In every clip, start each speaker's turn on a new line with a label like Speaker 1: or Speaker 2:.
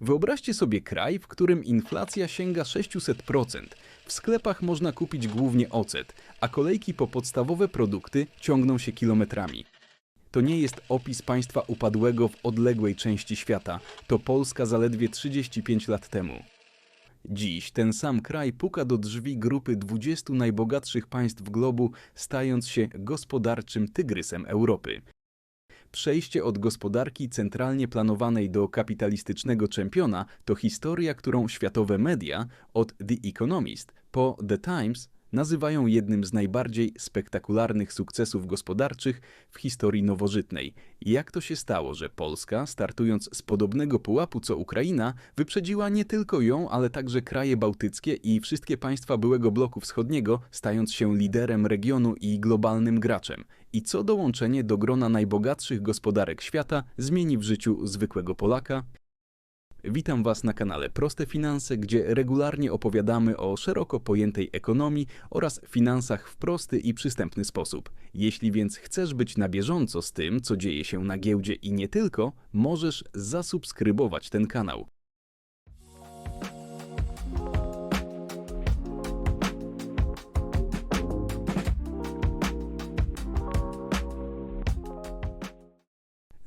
Speaker 1: Wyobraźcie sobie kraj, w którym inflacja sięga 600%. W sklepach można kupić głównie ocet, a kolejki po podstawowe produkty ciągną się kilometrami. To nie jest opis państwa upadłego w odległej części świata. To Polska zaledwie 35 lat temu. Dziś ten sam kraj puka do drzwi grupy 20 najbogatszych państw globu, stając się gospodarczym tygrysem Europy. Przejście od gospodarki centralnie planowanej do kapitalistycznego czempiona to historia, którą światowe media, od The Economist po The Times, nazywają jednym z najbardziej spektakularnych sukcesów gospodarczych w historii nowożytnej. Jak to się stało, że Polska, startując z podobnego pułapu co Ukraina, wyprzedziła nie tylko ją, ale także kraje bałtyckie i wszystkie państwa byłego bloku wschodniego, stając się liderem regionu i globalnym graczem? I co dołączenie do grona najbogatszych gospodarek świata zmieni w życiu zwykłego Polaka? Witam Was na kanale Proste Finanse, gdzie regularnie opowiadamy o szeroko pojętej ekonomii oraz finansach w prosty i przystępny sposób. Jeśli więc chcesz być na bieżąco z tym, co dzieje się na giełdzie i nie tylko, możesz zasubskrybować ten kanał.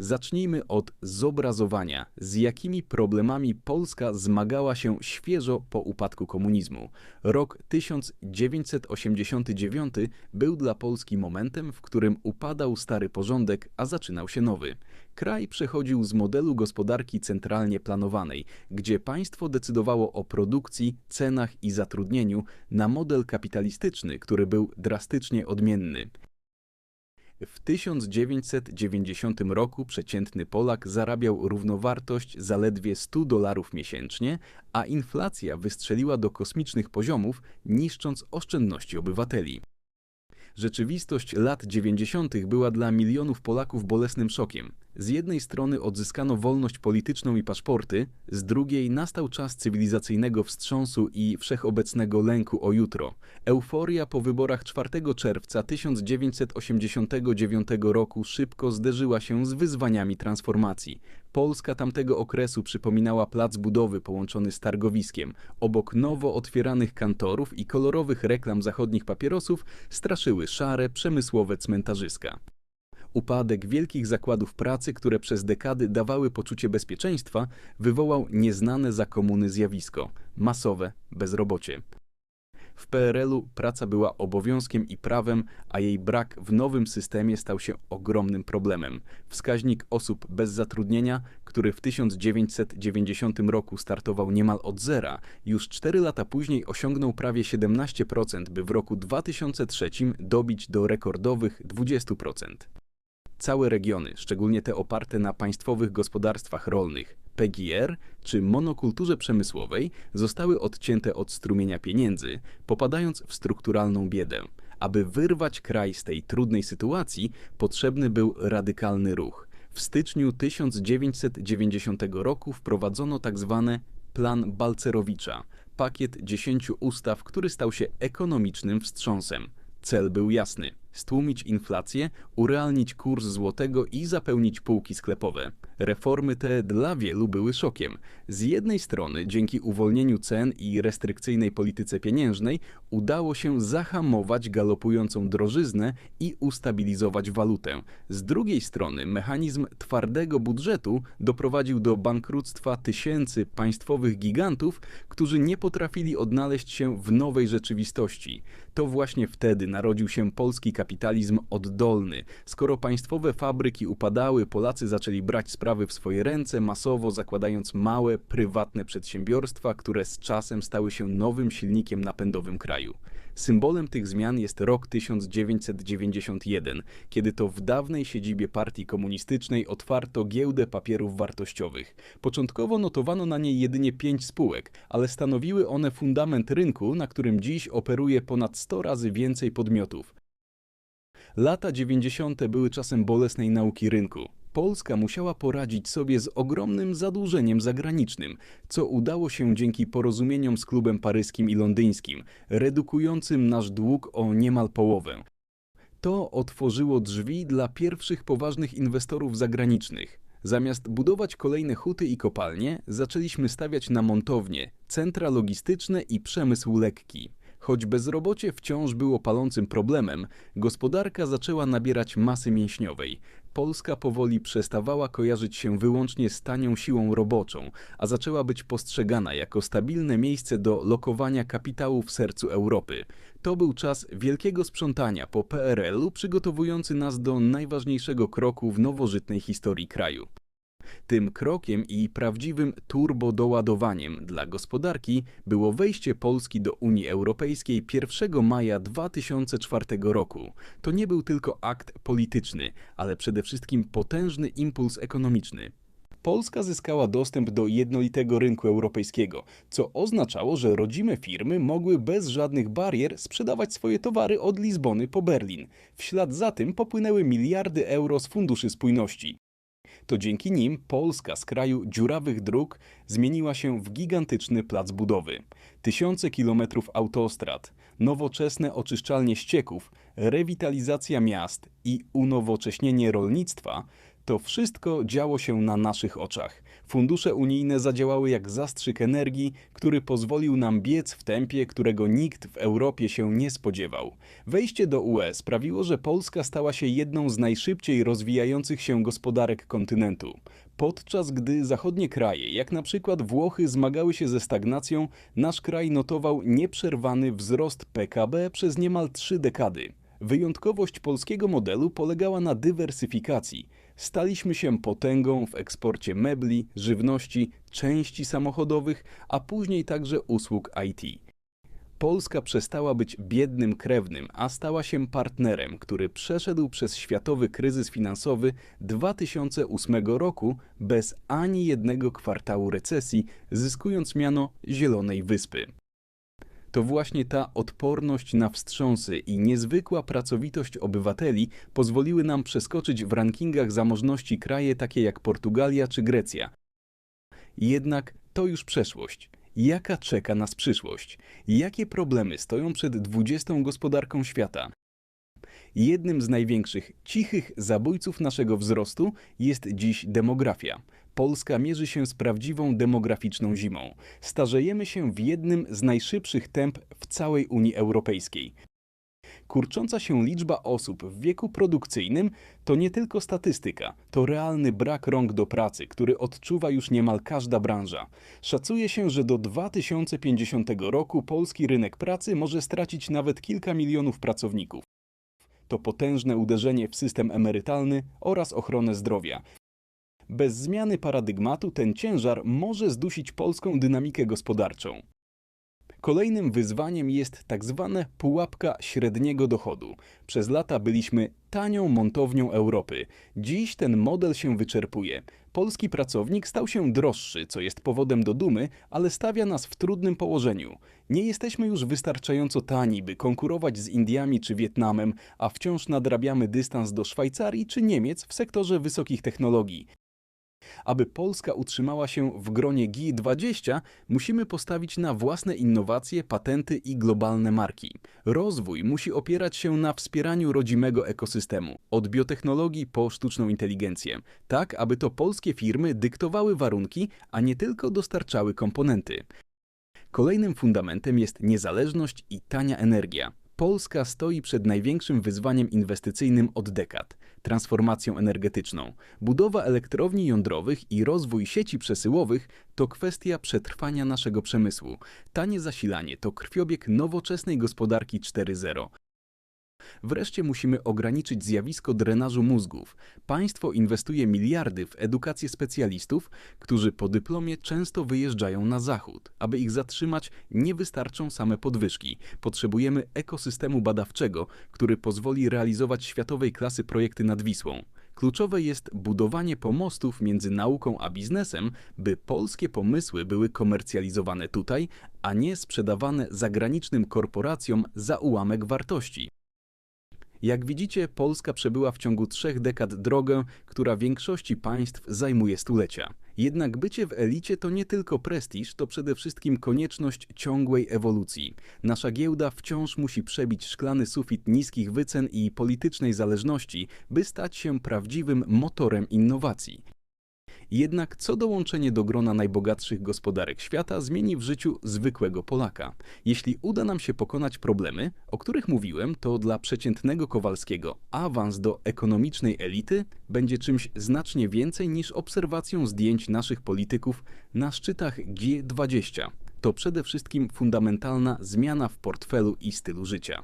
Speaker 1: Zacznijmy od zobrazowania, z jakimi problemami Polska zmagała się świeżo po upadku komunizmu. Rok 1989 był dla Polski momentem, w którym upadał stary porządek, a zaczynał się nowy. Kraj przechodził z modelu gospodarki centralnie planowanej, gdzie państwo decydowało o produkcji, cenach i zatrudnieniu, na model kapitalistyczny, który był drastycznie odmienny. W 1990 roku przeciętny Polak zarabiał równowartość zaledwie 100 dolarów miesięcznie, a inflacja wystrzeliła do kosmicznych poziomów, niszcząc oszczędności obywateli. Rzeczywistość lat 90. była dla milionów Polaków bolesnym szokiem. Z jednej strony odzyskano wolność polityczną i paszporty, z drugiej nastał czas cywilizacyjnego wstrząsu i wszechobecnego lęku o jutro. Euforia po wyborach 4 czerwca 1989 roku szybko zderzyła się z wyzwaniami transformacji. Polska tamtego okresu przypominała plac budowy połączony z targowiskiem. Obok nowo otwieranych kantorów i kolorowych reklam zachodnich papierosów straszyły szare, przemysłowe cmentarzyska. Upadek wielkich zakładów pracy, które przez dekady dawały poczucie bezpieczeństwa, wywołał nieznane za komuny zjawisko masowe bezrobocie. W PRL-u praca była obowiązkiem i prawem, a jej brak w nowym systemie stał się ogromnym problemem. Wskaźnik osób bez zatrudnienia, który w 1990 roku startował niemal od zera, już 4 lata później osiągnął prawie 17%, by w roku 2003 dobić do rekordowych 20%. Całe regiony, szczególnie te oparte na państwowych gospodarstwach rolnych, PGR czy monokulturze przemysłowej, zostały odcięte od strumienia pieniędzy, popadając w strukturalną biedę. Aby wyrwać kraj z tej trudnej sytuacji, potrzebny był radykalny ruch. W styczniu 1990 roku wprowadzono tzw. Tak plan Balcerowicza, pakiet 10 ustaw, który stał się ekonomicznym wstrząsem. Cel był jasny stłumić inflację, urealnić kurs złotego i zapełnić półki sklepowe. Reformy te dla wielu były szokiem. Z jednej strony, dzięki uwolnieniu cen i restrykcyjnej polityce pieniężnej, udało się zahamować galopującą drożyznę i ustabilizować walutę. Z drugiej strony, mechanizm twardego budżetu doprowadził do bankructwa tysięcy państwowych gigantów, którzy nie potrafili odnaleźć się w nowej rzeczywistości. To właśnie wtedy narodził się polski kapitalizm oddolny. Skoro państwowe fabryki upadały, Polacy zaczęli brać sprawy w swoje ręce, masowo zakładając małe, prywatne przedsiębiorstwa, które z czasem stały się nowym silnikiem napędowym kraju. Symbolem tych zmian jest rok 1991, kiedy to w dawnej siedzibie partii komunistycznej otwarto giełdę papierów wartościowych. Początkowo notowano na niej jedynie pięć spółek, ale stanowiły one fundament rynku, na którym dziś operuje ponad 100 razy więcej podmiotów. Lata 90. były czasem bolesnej nauki rynku. Polska musiała poradzić sobie z ogromnym zadłużeniem zagranicznym, co udało się dzięki porozumieniom z klubem paryskim i londyńskim, redukującym nasz dług o niemal połowę. To otworzyło drzwi dla pierwszych poważnych inwestorów zagranicznych. Zamiast budować kolejne huty i kopalnie, zaczęliśmy stawiać na montownie, centra logistyczne i przemysł lekki. Choć bezrobocie wciąż było palącym problemem, gospodarka zaczęła nabierać masy mięśniowej. Polska powoli przestawała kojarzyć się wyłącznie z tanią siłą roboczą, a zaczęła być postrzegana jako stabilne miejsce do lokowania kapitału w sercu Europy. To był czas wielkiego sprzątania po PRL-u, przygotowujący nas do najważniejszego kroku w nowożytnej historii kraju. Tym krokiem i prawdziwym turbodoładowaniem dla gospodarki było wejście Polski do Unii Europejskiej 1 maja 2004 roku. To nie był tylko akt polityczny, ale przede wszystkim potężny impuls ekonomiczny. Polska zyskała dostęp do jednolitego rynku europejskiego, co oznaczało, że rodzime firmy mogły bez żadnych barier sprzedawać swoje towary od Lizbony po Berlin. W ślad za tym popłynęły miliardy euro z funduszy spójności. To dzięki nim Polska z kraju dziurawych dróg zmieniła się w gigantyczny plac budowy. Tysiące kilometrów autostrad, nowoczesne oczyszczalnie ścieków, rewitalizacja miast i unowocześnienie rolnictwa to wszystko działo się na naszych oczach. Fundusze unijne zadziałały jak zastrzyk energii, który pozwolił nam biec w tempie, którego nikt w Europie się nie spodziewał. Wejście do UE sprawiło, że Polska stała się jedną z najszybciej rozwijających się gospodarek kontynentu. Podczas gdy zachodnie kraje, jak na przykład Włochy, zmagały się ze stagnacją, nasz kraj notował nieprzerwany wzrost PKB przez niemal trzy dekady. Wyjątkowość polskiego modelu polegała na dywersyfikacji. Staliśmy się potęgą w eksporcie mebli, żywności, części samochodowych, a później także usług IT. Polska przestała być biednym krewnym, a stała się partnerem, który przeszedł przez światowy kryzys finansowy 2008 roku bez ani jednego kwartału recesji, zyskując miano Zielonej Wyspy. To właśnie ta odporność na wstrząsy i niezwykła pracowitość obywateli pozwoliły nam przeskoczyć w rankingach zamożności kraje takie jak Portugalia czy Grecja. Jednak to już przeszłość. Jaka czeka nas przyszłość? Jakie problemy stoją przed dwudziestą gospodarką świata? Jednym z największych cichych zabójców naszego wzrostu jest dziś demografia. Polska mierzy się z prawdziwą demograficzną zimą. Starzejemy się w jednym z najszybszych temp w całej Unii Europejskiej. Kurcząca się liczba osób w wieku produkcyjnym to nie tylko statystyka, to realny brak rąk do pracy, który odczuwa już niemal każda branża. Szacuje się, że do 2050 roku polski rynek pracy może stracić nawet kilka milionów pracowników. To potężne uderzenie w system emerytalny oraz ochronę zdrowia. Bez zmiany paradygmatu ten ciężar może zdusić polską dynamikę gospodarczą. Kolejnym wyzwaniem jest tak zwana pułapka średniego dochodu. Przez lata byliśmy tanią montownią Europy. Dziś ten model się wyczerpuje. Polski pracownik stał się droższy, co jest powodem do dumy, ale stawia nas w trudnym położeniu. Nie jesteśmy już wystarczająco tani, by konkurować z Indiami czy Wietnamem, a wciąż nadrabiamy dystans do Szwajcarii czy Niemiec w sektorze wysokich technologii. Aby Polska utrzymała się w gronie G20, musimy postawić na własne innowacje, patenty i globalne marki. Rozwój musi opierać się na wspieraniu rodzimego ekosystemu, od biotechnologii po sztuczną inteligencję, tak aby to polskie firmy dyktowały warunki, a nie tylko dostarczały komponenty. Kolejnym fundamentem jest niezależność i tania energia. Polska stoi przed największym wyzwaniem inwestycyjnym od dekad transformacją energetyczną. Budowa elektrowni jądrowych i rozwój sieci przesyłowych to kwestia przetrwania naszego przemysłu. Tanie zasilanie to krwiobieg nowoczesnej gospodarki 4.0. Wreszcie musimy ograniczyć zjawisko drenażu mózgów. Państwo inwestuje miliardy w edukację specjalistów, którzy po dyplomie często wyjeżdżają na zachód. Aby ich zatrzymać, nie wystarczą same podwyżki. Potrzebujemy ekosystemu badawczego, który pozwoli realizować światowej klasy projekty nad Wisłą. Kluczowe jest budowanie pomostów między nauką a biznesem, by polskie pomysły były komercjalizowane tutaj, a nie sprzedawane zagranicznym korporacjom za ułamek wartości. Jak widzicie, Polska przebyła w ciągu trzech dekad drogę, która większości państw zajmuje stulecia. Jednak bycie w elicie to nie tylko prestiż, to przede wszystkim konieczność ciągłej ewolucji. Nasza giełda wciąż musi przebić szklany sufit niskich wycen i politycznej zależności, by stać się prawdziwym motorem innowacji. Jednak co dołączenie do grona najbogatszych gospodarek świata zmieni w życiu zwykłego Polaka? Jeśli uda nam się pokonać problemy, o których mówiłem, to dla przeciętnego Kowalskiego awans do ekonomicznej elity będzie czymś znacznie więcej niż obserwacją zdjęć naszych polityków na szczytach G20. To przede wszystkim fundamentalna zmiana w portfelu i stylu życia.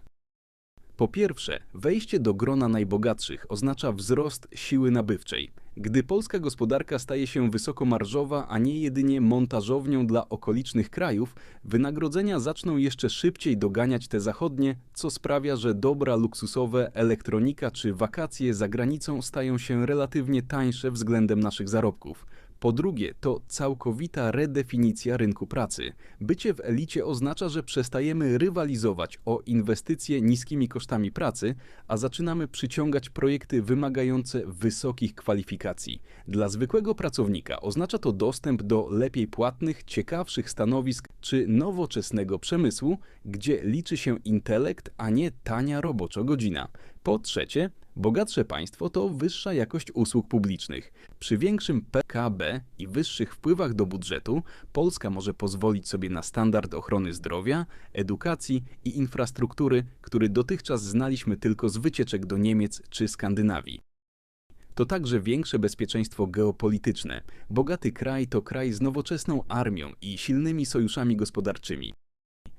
Speaker 1: Po pierwsze, wejście do grona najbogatszych oznacza wzrost siły nabywczej. Gdy polska gospodarka staje się wysokomarżowa, a nie jedynie montażownią dla okolicznych krajów, wynagrodzenia zaczną jeszcze szybciej doganiać te zachodnie, co sprawia, że dobra luksusowe, elektronika czy wakacje za granicą stają się relatywnie tańsze względem naszych zarobków. Po drugie, to całkowita redefinicja rynku pracy. Bycie w elicie oznacza, że przestajemy rywalizować o inwestycje niskimi kosztami pracy, a zaczynamy przyciągać projekty wymagające wysokich kwalifikacji. Dla zwykłego pracownika oznacza to dostęp do lepiej płatnych, ciekawszych stanowisk czy nowoczesnego przemysłu, gdzie liczy się intelekt, a nie tania roboczo godzina. Po trzecie, Bogatsze państwo to wyższa jakość usług publicznych. Przy większym PKB i wyższych wpływach do budżetu Polska może pozwolić sobie na standard ochrony zdrowia, edukacji i infrastruktury, który dotychczas znaliśmy tylko z wycieczek do Niemiec czy Skandynawii. To także większe bezpieczeństwo geopolityczne. Bogaty kraj to kraj z nowoczesną armią i silnymi sojuszami gospodarczymi.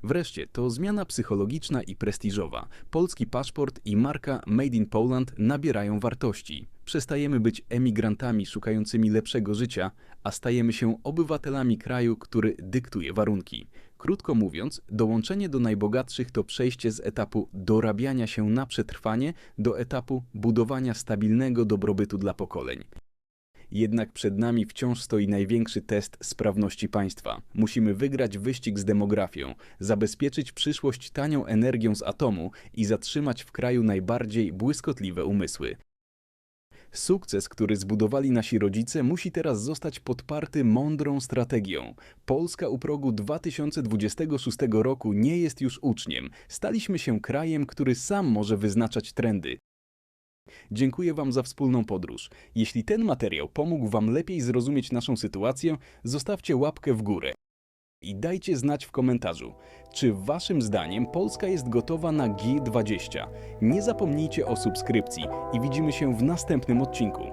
Speaker 1: Wreszcie to zmiana psychologiczna i prestiżowa. Polski paszport i marka Made in Poland nabierają wartości. Przestajemy być emigrantami szukającymi lepszego życia, a stajemy się obywatelami kraju, który dyktuje warunki. Krótko mówiąc, dołączenie do najbogatszych to przejście z etapu dorabiania się na przetrwanie do etapu budowania stabilnego dobrobytu dla pokoleń. Jednak przed nami wciąż stoi największy test sprawności państwa. Musimy wygrać wyścig z demografią, zabezpieczyć przyszłość tanią energią z atomu i zatrzymać w kraju najbardziej błyskotliwe umysły. Sukces, który zbudowali nasi rodzice, musi teraz zostać podparty mądrą strategią. Polska u progu 2026 roku nie jest już uczniem. Staliśmy się krajem, który sam może wyznaczać trendy. Dziękuję Wam za wspólną podróż. Jeśli ten materiał pomógł Wam lepiej zrozumieć naszą sytuację, zostawcie łapkę w górę. I dajcie znać w komentarzu, czy Waszym zdaniem Polska jest gotowa na G20. Nie zapomnijcie o subskrypcji i widzimy się w następnym odcinku.